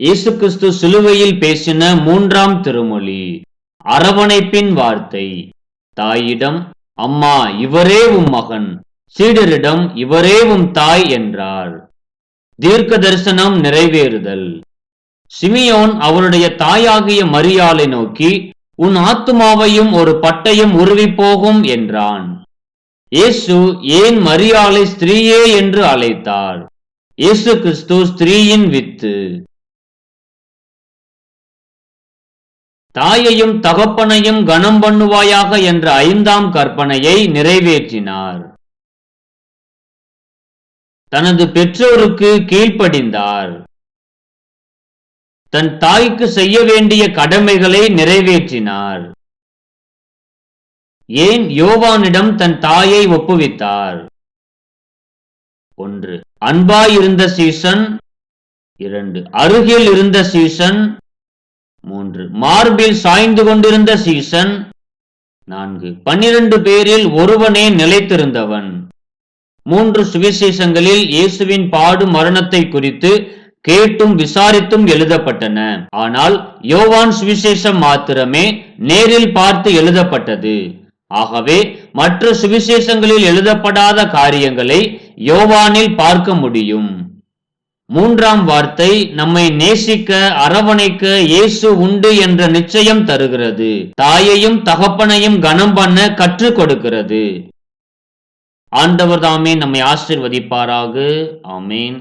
இயேசு கிறிஸ்து சிலுவையில் பேசின மூன்றாம் திருமொழி அரவணைப்பின் வார்த்தை. தாயிடம் அம்மா இவரே உம் மகன். சீடரிடம் இவரே உம் தாய் என்றார். தீர்க்க தரிசனம் நிறைவேறுதல். சிமியோன் அவருடைய தாயாகிய மரியாளை நோக்கி உன் ஆத்துமாவையும் ஒரு பட்டயம் உருவி போகும் என்றான். இயேசு ஏன் மரியாளை ஸ்திரீயே என்று அழைத்தார்? இயேசு கிறிஸ்து ஸ்திரீயின் வித்து தாயையும் தகப்பனையும் கனம் பண்ணுவாயாக என்ற ஐந்தாம் கற்பனையை நிறைவேற்றினார். தனது பெற்றோருக்கு கீழ்ப்படிந்தார். தன் தாய்க்கு செய்ய வேண்டிய கடமைகளை நிறைவேற்றினார். ஏன் யோவானிடம் தன் தாயை ஒப்புவித்தார்? ஒன்று அன்பாயிருந்த சீசன். இரண்டு அருகில் இருந்த சீசன். மூன்று. மார்பில் சாய்ந்து கொண்டிருந்த சீசன் நான்கு. பன்னிரண்டு பேரில் ஒருவனே நிலைத்திருந்தவன். மூன்று சுவிசேஷங்களில் இயேசுவின் பாடு மரணத்தை குறித்து கேட்டும் விசாரித்தும் எழுதப்பட்டன. ஆனால் யோவான் சுவிசேஷம் மாத்திரமே நேரில் பார்த்து எழுதப்பட்டது. ஆகவே மற்ற சுவிசேஷங்களில் எழுதப்படாத காரியங்களை யோவானில் பார்க்க முடியும். மூன்றாம் வார்த்தை நம்மை நேசிக்க அரவணைக்க இயேசு உண்டு என்ற நிச்சயம் தருகிறது. தாயையும் தகப்பனையும் கனம் பண்ண கற்றுக் கொடுக்கிறது. ஆண்டவர் தாமே நம்மை ஆசிர்வதிப்பாராக. ஆமேன்.